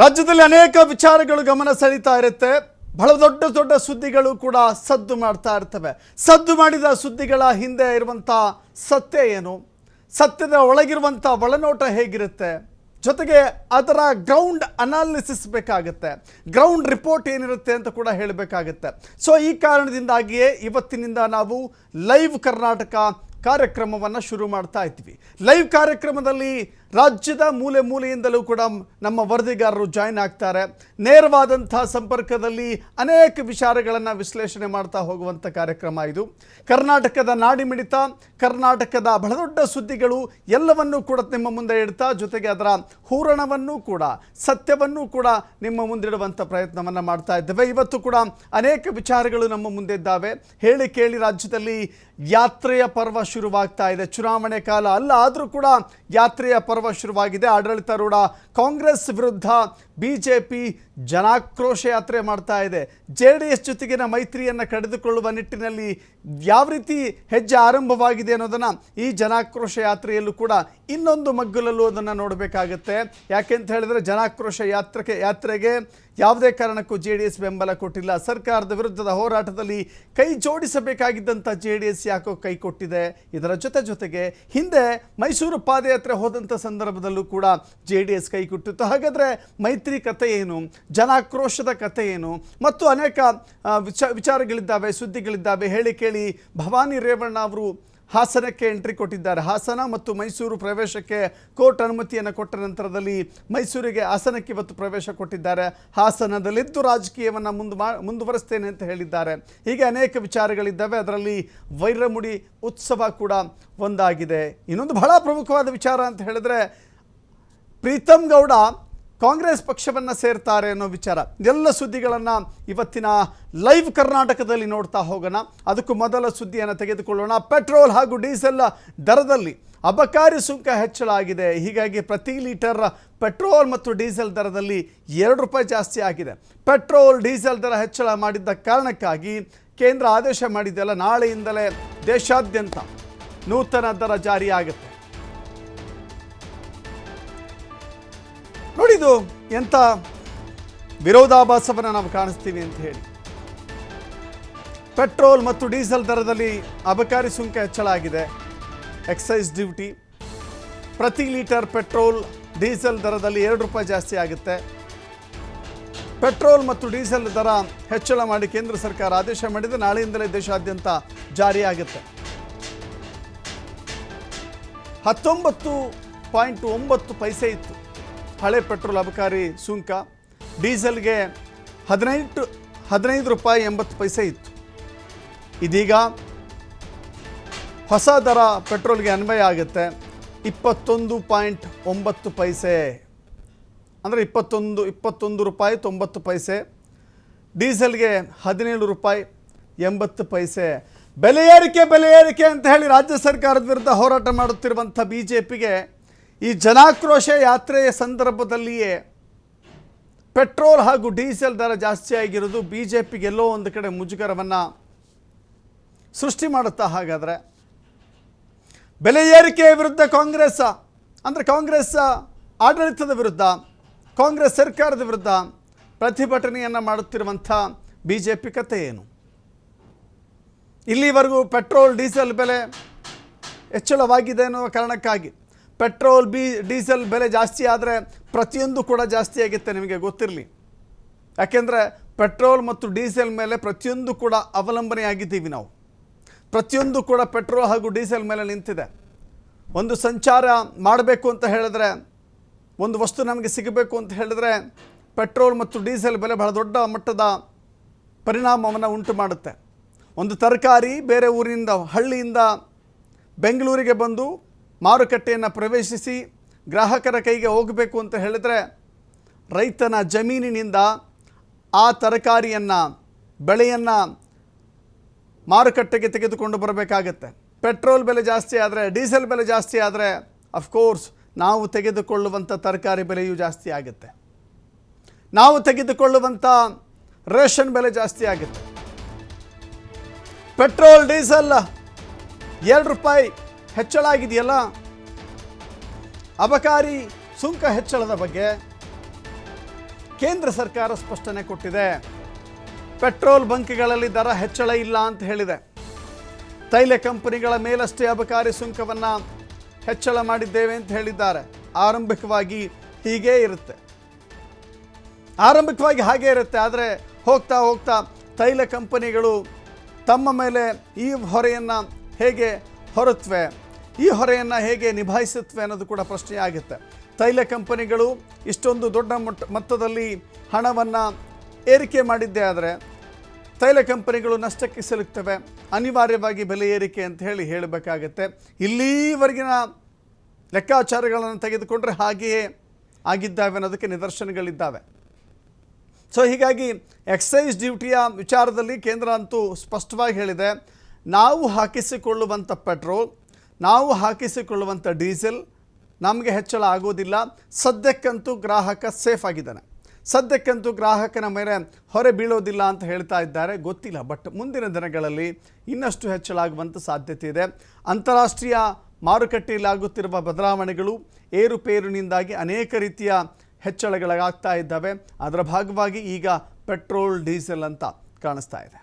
ರಾಜ್ಯದಲ್ಲಿ ಅನೇಕ ವಿಚಾರಗಳು ಗಮನ ಸೆಳೀತಾ ಇರುತ್ತೆ. ಬಹಳ ದೊಡ್ಡ ದೊಡ್ಡ ಸುದ್ದಿಗಳು ಕೂಡ ಸದ್ದು ಮಾಡ್ತಾ ಇರ್ತವೆ. ಸದ್ದು ಮಾಡಿದ ಸುದ್ದಿಗಳ ಹಿಂದೆ ಇರುವಂಥ ಸತ್ಯ ಏನು? ಸತ್ಯದ ಒಳಗಿರುವಂಥ ಒಳನೋಟ ಹೇಗಿರುತ್ತೆ? ಜೊತೆಗೆ ಅದರ ಗ್ರೌಂಡ್ ಅನಾಲಿಸಿಸ್ ಬೇಕಾಗುತ್ತೆ. ಗ್ರೌಂಡ್ ರಿಪೋರ್ಟ್ ಏನಿರುತ್ತೆ ಅಂತ ಕೂಡ ಹೇಳಬೇಕಾಗುತ್ತೆ. ಸೊ ಈ ಕಾರಣದಿಂದಾಗಿಯೇ ಇವತ್ತಿನಿಂದ ನಾವು ಲೈವ್ ಕರ್ನಾಟಕ ಕಾರ್ಯಕ್ರಮವನ್ನು ಶುರು ಮಾಡ್ತಾ ಇದ್ವಿ. ಲೈವ್ ಕಾರ್ಯಕ್ರಮದಲ್ಲಿ ರಾಜ್ಯದ ಮೂಲೆ ಮೂಲೆಯಿಂದಲೂ ಕೂಡ ನಮ್ಮ ವರದಿಗಾರರು ಜಾಯ್ನ್ ಆಗ್ತಾರೆ. ನೇರವಾದಂಥ ಸಂಪರ್ಕದಲ್ಲಿ ಅನೇಕ ವಿಚಾರಗಳನ್ನು ವಿಶ್ಲೇಷಣೆ ಮಾಡ್ತಾ ಹೋಗುವಂಥ ಕಾರ್ಯಕ್ರಮ ಇದು. ಕರ್ನಾಟಕದ ನಾಡಿಮಿಡಿತ ಕರ್ನಾಟಕದ ಬಹಳ ದೊಡ್ಡ ಸುದ್ದಿಗಳು ಎಲ್ಲವನ್ನೂ ಕೂಡ ನಿಮ್ಮ ಮುಂದೆ ಇಡ್ತಾ, ಜೊತೆಗೆ ಅದರ ಹೂರಣವನ್ನು ಕೂಡ, ಸತ್ಯವನ್ನೂ ಕೂಡ ನಿಮ್ಮ ಮುಂದಿಡುವಂಥ ಪ್ರಯತ್ನವನ್ನು ಮಾಡ್ತಾ ಇದ್ದೇವೆ. ಇವತ್ತು ಕೂಡ ಅನೇಕ ವಿಚಾರಗಳು ನಮ್ಮ ಮುಂದೆ ಇದ್ದಾವೆ. ಹೇಳಿ ಕೇಳಿ ರಾಜ್ಯದಲ್ಲಿ ಯಾತ್ರೆಯ ಪರ್ವ ಶುರುವಾಗ್ತಾ ಇದೆ. ಚುನಾವಣೆ ಕಾಲ ಅಲ್ಲ, ಆದರೂ ಕೂಡ ಯಾತ್ರೆಯ ಪರ್ವ ಶುರುವಾಗಿದೆ. ಆಡಳಿತಾರೂಢ ಕಾಂಗ್ರೆಸ್ ವಿರುದ್ಧ ಬಿಜೆಪಿ ಜನಾಕ್ರೋಶ ಯಾತ್ರೆ ಮಾಡ್ತಾ ಇದೆ. ಜೆ ಡಿ ಎಸ್ ಜೊತೆಗಿನ ಮೈತ್ರಿಯನ್ನು ಕಡಿದುಕೊಳ್ಳುವ ನಿಟ್ಟಿನಲ್ಲಿ ಯಾವ ರೀತಿ ಹೆಜ್ಜೆ ಆರಂಭವಾಗಿದೆ ಅನ್ನೋದನ್ನು ಈ ಜನಾಕ್ರೋಶ ಯಾತ್ರೆಯಲ್ಲೂ ಕೂಡ ಇನ್ನೊಂದು ಮಗ್ಗುಲಲ್ಲೂ ಅದನ್ನು ನೋಡಬೇಕಾಗತ್ತೆ. ಯಾಕೆಂತ ಹೇಳಿದ್ರೆ ಜನಾಕ್ರೋಶ ಯಾತ್ರೆಗೆ ಯಾತ್ರೆಗೆ ಯಾವುದೇ ಕಾರಣಕ್ಕೂ ಜೆ ಡಿ ಎಸ್ ಬೆಂಬಲ ಕೊಟ್ಟಿಲ್ಲ. ಸರ್ಕಾರದ ವಿರುದ್ಧದ ಹೋರಾಟದಲ್ಲಿ ಕೈ ಜೋಡಿಸಬೇಕಾಗಿದ್ದಂಥ ಜೆ ಡಿ ಎಸ್ ಯಾಕೋ ಕೈ ಕೊಟ್ಟಿದೆ. ಇದರ ಜೊತೆ ಜೊತೆಗೆ ಹಿಂದೆ ಮೈಸೂರು ಪಾದಯಾತ್ರೆ ಹೋದಂಥ ಸಂದರ್ಭದಲ್ಲೂ ಕೂಡ ಜೆ ಡಿ ಎಸ್ ಕೈ ಕೊಟ್ಟಿತ್ತು. ಹಾಗಾದರೆ ಮೈತ್ರಿ ಕಥೆ ಏನು? ಜನಾಕ್ರೋಶದ ಕಥೆ ಏನು? ಮತ್ತು ಅನೇಕ ವಿಚ, ವಿಚಾರಗಳಿದ್ದಾವೆ, ಸುದ್ದಿಗಳಿದ್ದಾವೆ. ಹೇಳಿ ಕೇಳಿ ಭವಾನಿ ರೇವಣ್ಣ ಅವರು ಹಾಸನಕ್ಕೆ ಎಂಟ್ರಿ ಕೊಟ್ಟಿದ್ದಾರೆ. ಹಾಸನ ಮತ್ತು ಮೈಸೂರು ಪ್ರವೇಶಕ್ಕೆ ಕೋರ್ಟ್ ಅನುಮತಿಯನ್ನು ಕೊಟ್ಟ ನಂತರದಲ್ಲಿ ಮೈಸೂರಿಗೆ ಹಾಸನಕ್ಕೆ ಇವತ್ತು ಪ್ರವೇಶ ಕೊಟ್ಟಿದ್ದಾರೆ. ಹಾಸನದಲ್ಲಿದ್ದು ರಾಜಕೀಯವನ್ನು ಮುಂದು ಮಾ, ಮುಂದುವರಿಸ್ತೇನೆ ಅಂತ ಹೇಳಿದ್ದಾರೆ. ಹೀಗೆ ಅನೇಕ ವಿಚಾರಗಳಿದ್ದಾವೆ. ಅದರಲ್ಲಿ ವೈರಮುಡಿ ಉತ್ಸವ ಕೂಡ ಒಂದಾಗಿದೆ. ಇನ್ನೊಂದು ಬಹಳ ಪ್ರಮುಖವಾದ ವಿಚಾರ ಅಂತ ಹೇಳಿದ್ರೆ, ಪ್ರೀತಮ್ ಗೌಡ ಕಾಂಗ್ರೆಸ್ ಪಕ್ಷವನ್ನು ಸೇರ್ತಾರೆ ಅನ್ನೋ ವಿಚಾರ. ಎಲ್ಲ ಸುದ್ದಿಗಳನ್ನು ಇವತ್ತಿನ ಲೈವ್ ಕರ್ನಾಟಕದಲ್ಲಿ ನೋಡ್ತಾ ಹೋಗೋಣ. ಅದಕ್ಕೂ ಮೊದಲ ಸುದ್ದಿಯನ್ನು ತೆಗೆದುಕೊಳ್ಳೋಣ. ಪೆಟ್ರೋಲ್ ಹಾಗೂ ಡೀಸೆಲ್ ದರದಲ್ಲಿ ಅಬಕಾರಿ ಸುಂಕ ಹೆಚ್ಚಳ ಆಗಿದೆ. ಹೀಗಾಗಿ ಪ್ರತಿ ಲೀಟರ್ ಪೆಟ್ರೋಲ್ ಮತ್ತು ಡೀಸೆಲ್ ದರದಲ್ಲಿ ಎರಡು ರೂಪಾಯಿ ಜಾಸ್ತಿ ಆಗಿದೆ. ಪೆಟ್ರೋಲ್, ಡೀಸೆಲ್ ದರ ಹೆಚ್ಚಳ ಮಾಡಿದ್ದ ಕಾರಣಕ್ಕಾಗಿ ಕೇಂದ್ರ ಆದೇಶ ಮಾಡಿದ್ದೆಲ್ಲ ನಾಳೆಯಿಂದಲೇ ದೇಶಾದ್ಯಂತ ನೂತನ ದರ ಜಾರಿಯಾಗುತ್ತೆ. ನೋಡಿ ಇದು ಎಂಥ ವಿರೋಧಾಭಾಸವನ್ನು ನಾವು ಕಾಣಿಸ್ತೀವಿ ಅಂತ ಹೇಳಿ. ಪೆಟ್ರೋಲ್ ಮತ್ತು ಡೀಸೆಲ್ ದರದಲ್ಲಿ ಅಬಕಾರಿ ಸುಂಕ ಹೆಚ್ಚಳ ಆಗಿದೆ. Excise duty. ಪ್ರತಿ ಲೀಟರ್ ಪೆಟ್ರೋಲ್ ಡೀಸೆಲ್ ದರದಲ್ಲಿ ಎರಡು ರೂಪಾಯಿ ಜಾಸ್ತಿ ಆಗುತ್ತೆ. ಪೆಟ್ರೋಲ್ ಮತ್ತು ಡೀಸೆಲ್ ದರ ಹೆಚ್ಚಳ ಮಾಡಿ ಕೇಂದ್ರ ಸರ್ಕಾರ ಆದೇಶ ಮಾಡಿದೆ. ನಾಳೆಯಿಂದಲೇ ದೇಶಾದ್ಯಂತ ಜಾರಿಯಾಗುತ್ತೆ. ಹತ್ತೊಂಬತ್ತು ಪಾಯಿಂಟ್ ಒಂಬತ್ತು ಪೈಸೆ ಇತ್ತು. ಹಳೆ ಪೆಟ್ರೋಲ್ ಅಬಕಾರಿ ಸುಂಕ, ಡೀಸೆಲ್ಗೆ ಹದಿನೆಂಟು ಹದಿನೈದು ರೂಪಾಯಿ ಎಂಬತ್ತು ಪೈಸೆ ಇತ್ತು. ಇದೀಗ ಹೊಸ ದರ ಪೆಟ್ರೋಲ್ಗೆ ಅನ್ವಯ ಆಗುತ್ತೆ. ಇಪ್ಪತ್ತೊಂದು ಪಾಯಿಂಟ್ ಒಂಬತ್ತು ಪೈಸೆ. ಅಂದರೆ ಇಪ್ಪತ್ತೊಂದು ಇಪ್ಪತ್ತೊಂದು ರೂಪಾಯಿ ತೊಂಬತ್ತು ಪೈಸೆ. ಡೀಸೆಲ್ಗೆ ಹದಿನೇಳು ರೂಪಾಯಿ ಎಂಬತ್ತು ಪೈಸೆ. ಬೆಲೆ ಏರಿಕೆ ಬೆಲೆ ಏರಿಕೆ ಅಂತ ಹೇಳಿ ರಾಜ್ಯ ಸರ್ಕಾರದ ವಿರುದ್ಧ ಹೋರಾಟ ಮಾಡುತ್ತಿರುವಂಥ ಬಿ ಜೆ ಪಿಗೆ ಈ ಜನಾಕ್ರೋಶ ಯಾತ್ರೆಯ ಸಂದರ್ಭದಲ್ಲಿಯೇ ಪೆಟ್ರೋಲ್ ಹಾಗೂ ಡೀಸೆಲ್ ದರ ಜಾಸ್ತಿ ಆಗಿರೋದು ಬಿ ಜೆ ಪಿಗೆ ಎಲ್ಲೋ ಒಂದು ಕಡೆ ಮುಜುಗರವನ್ನು ಸೃಷ್ಟಿ ಮಾಡುತ್ತಾ ಹಾಗಾದರೆ? ಬೆಲೆ ಏರಿಕೆಯ ವಿರುದ್ಧ ಕಾಂಗ್ರೆಸ್, ಅಂದರೆ ಕಾಂಗ್ರೆಸ್ ಆಡಳಿತದ ವಿರುದ್ಧ, ಕಾಂಗ್ರೆಸ್ ಸರ್ಕಾರದ ವಿರುದ್ಧ ಪ್ರತಿಭಟನೆಯನ್ನು ಮಾಡುತ್ತಿರುವಂಥ ಬಿ ಜೆ ಪಿ ಕತೆ ಏನು? ಇಲ್ಲಿವರೆಗೂ ಪೆಟ್ರೋಲ್, ಡೀಸೆಲ್ ಬೆಲೆ ಹೆಚ್ಚಳವಾಗಿದೆ ಅನ್ನುವ ಕಾರಣಕ್ಕಾಗಿ ಪೆಟ್ರೋಲ್, ಬಿ, ಡೀಸೆಲ್ ಬೆಲೆ ಜಾಸ್ತಿ ಆದರೆ ಪ್ರತಿಯೊಂದು ಕೂಡ ಜಾಸ್ತಿ ಆಗುತ್ತೆ ನಿಮಗೆ ಗೊತ್ತಿರಲಿ. ಯಾಕೆಂದರೆ ಪೆಟ್ರೋಲ್ ಮತ್ತು ಡೀಸೆಲ್ ಮೇಲೆ ಪ್ರತಿಯೊಂದು ಕೂಡ ಅವಲಂಬನೆ ಆಗಿದ್ದೀವಿ ನಾವು. ಪ್ರತಿಯೊಂದು ಕೂಡ ಪೆಟ್ರೋಲ್ ಹಾಗೂ ಡೀಸೆಲ್ ಮೇಲೆ ನಿಂತಿದೆ. ಒಂದು ಸಂಚಾರ ಮಾಡಬೇಕು ಅಂತ ಹೇಳಿದ್ರೆ, ಒಂದು ವಸ್ತು ನಮಗೆ ಸಿಗಬೇಕು ಅಂತ ಹೇಳಿದ್ರೆ ಪೆಟ್ರೋಲ್ ಮತ್ತು ಡೀಸೆಲ್ ಬೆಲೆ ಬಹಳ ದೊಡ್ಡ ಮಟ್ಟದ ಪರಿಣಾಮವನ್ನು ಉಂಟು ಮಾಡುತ್ತೆ. ಒಂದು ತರಕಾರಿ ಬೇರೆ ಊರಿನಿಂದ, ಹಳ್ಳಿಯಿಂದ ಬೆಂಗಳೂರಿಗೆ ಬಂದು ಮಾರುಕಟ್ಟೆಯನ್ನು ಪ್ರವೇಶಿಸಿ ಗ್ರಾಹಕರ ಕೈಗೆ ಹೋಗಬೇಕು ಅಂತ ಹೇಳಿದ್ರೆ ರೈತನ ಜಮೀನಿನಿಂದ ಆ ತರಕಾರಿಯನ್ನು, ಬೆಳೆಯನ್ನು ಮಾರುಕಟ್ಟೆಗೆ ತೆಗೆದುಕೊಂಡು ಬರಬೇಕಾಗತ್ತೆ. ಪೆಟ್ರೋಲ್ ಬೆಲೆ ಜಾಸ್ತಿ ಆದರೆ, ಡೀಸೆಲ್ ಬೆಲೆ ಜಾಸ್ತಿ ಆದರೆ ಅಫ್ಕೋರ್ಸ್ ನಾವು ತೆಗೆದುಕೊಳ್ಳುವಂಥ ತರಕಾರಿ ಬೆಲೆಯೂ ಜಾಸ್ತಿ ಆಗುತ್ತೆ. ನಾವು ತೆಗೆದುಕೊಳ್ಳುವಂಥ ರೇಷನ್ ಬೆಲೆ ಜಾಸ್ತಿ ಆಗುತ್ತೆ. ಪೆಟ್ರೋಲ್, ಡೀಸೆಲ್, ಎರಡು ರೂಪಾಯಿ ಹೆಚ್ಚಳ ಆಗಿದೆಯಲ್ಲ? ಅಬಕಾರಿ ಸುಂಕ ಹೆಚ್ಚಳದ ಬಗ್ಗೆ ಕೇಂದ್ರ ಸರ್ಕಾರ ಸ್ಪಷ್ಟನೆ ಕೊಟ್ಟಿದೆ. ಪೆಟ್ರೋಲ್ ಬಂಕ್ಗಳಲ್ಲಿ ದರ ಹೆಚ್ಚಳ ಇಲ್ಲ ಅಂತ ಹೇಳಿದೆ. ತೈಲ ಕಂಪನಿಗಳ ಮೇಲಷ್ಟೇ ಅಬಕಾರಿ ಸುಂಕವನ್ನು ಹೆಚ್ಚಳ ಮಾಡಿದ್ದೇವೆ ಅಂತ ಹೇಳಿದ್ದಾರೆ. ಆರಂಭಿಕವಾಗಿ ಹೀಗೇ ಇರುತ್ತೆ. ಆರಂಭಿಕವಾಗಿ ಹಾಗೇ ಇರುತ್ತೆ, ಆದರೆ ಹೋಗ್ತಾ ಹೋಗ್ತಾ ತೈಲ ಕಂಪನಿಗಳು ತಮ್ಮ ಮೇಲೆ ಈ ಹೊರೆಯನ್ನು ಹೇಗೆ ಹೊರುತ್ತವೆ ಈ ಹೊರೆಯನ್ನು ಹೇಗೆ ನಿಭಾಯಿಸುತ್ತವೆ ಅನ್ನೋದು ಕೂಡ ಪ್ರಶ್ನೆ ಆಗುತ್ತೆ. ತೈಲ ಕಂಪನಿಗಳು ಇಷ್ಟೊಂದು ದೊಡ್ಡ ಮಟ್ಟ ಮೊತ್ತದಲ್ಲಿ ಹಣವನ್ನು ಏರಿಕೆ ಮಾಡಿದ್ದೇ ಆದರೆ ತೈಲ ಕಂಪನಿಗಳು ನಷ್ಟಕ್ಕೆ ಸಿಲುಕ್ತವೆ. ಅನಿವಾರ್ಯವಾಗಿ ಬೆಲೆ ಏರಿಕೆ ಅಂತ ಹೇಳಿ ಹೇಳಬೇಕಾಗತ್ತೆ. ಇಲ್ಲಿವರೆಗಿನ ಲೆಕ್ಕಾಚಾರಗಳನ್ನು ತೆಗೆದುಕೊಂಡ್ರೆ ಹಾಗೆಯೇ ಆಗಿದ್ದಾವೆ ಅನ್ನೋದಕ್ಕೆ ನಿದರ್ಶನಗಳಿದ್ದಾವೆ. ಸೊ ಹೀಗಾಗಿ ಎಕ್ಸೈಸ್ ಡ್ಯೂಟಿಯ ವಿಚಾರದಲ್ಲಿ ಕೇಂದ್ರ ಅಂತೂ ಸ್ಪಷ್ಟವಾಗಿ ಹೇಳಿದೆ. ನಾವು ಹಾಕಿಸಿಕೊಳ್ಳುವಂಥ ಪೆಟ್ರೋಲ್ ನಾವು ಹಾಕಿಸಿಕೊಳ್ಳುವಂಥ ಡೀಸೆಲ್ ನಮಗೆ ಹೆಚ್ಚಳ ಆಗೋದಿಲ್ಲ. ಸದ್ಯಕ್ಕಂತೂ ಗ್ರಾಹಕ ಸೇಫ್ ಆಗಿದ್ದಾನೆ. ಸದ್ಯಕ್ಕಂತೂ ಗ್ರಾಹಕನ ಮೇಲೆ ಹೊರೆ ಬೀಳೋದಿಲ್ಲ ಅಂತ ಹೇಳ್ತಾ ಇದ್ದಾರೆ. ಗೊತ್ತಿಲ್ಲ, ಬಟ್ ಮುಂದಿನ ದಿನಗಳಲ್ಲಿ ಇನ್ನಷ್ಟು ಹೆಚ್ಚಳ ಆಗುವಂಥ ಸಾಧ್ಯತೆ ಇದೆ. ಅಂತಾರಾಷ್ಟ್ರೀಯ ಮಾರುಕಟ್ಟೆಯಲ್ಲಿ ಆಗುತ್ತಿರುವ ಬದಲಾವಣೆಗಳು ಏರುಪೇರಿನಿಂದಾಗಿ ಅನೇಕ ರೀತಿಯ ಹೆಚ್ಚಳಗಳಾಗ್ತಾ ಇದ್ದಾವೆ. ಅದರ ಭಾಗವಾಗಿ ಈಗ ಪೆಟ್ರೋಲ್, ಡೀಸೆಲ್ ಅಂತ ಕಾಣಿಸ್ತಾ ಇದೆ.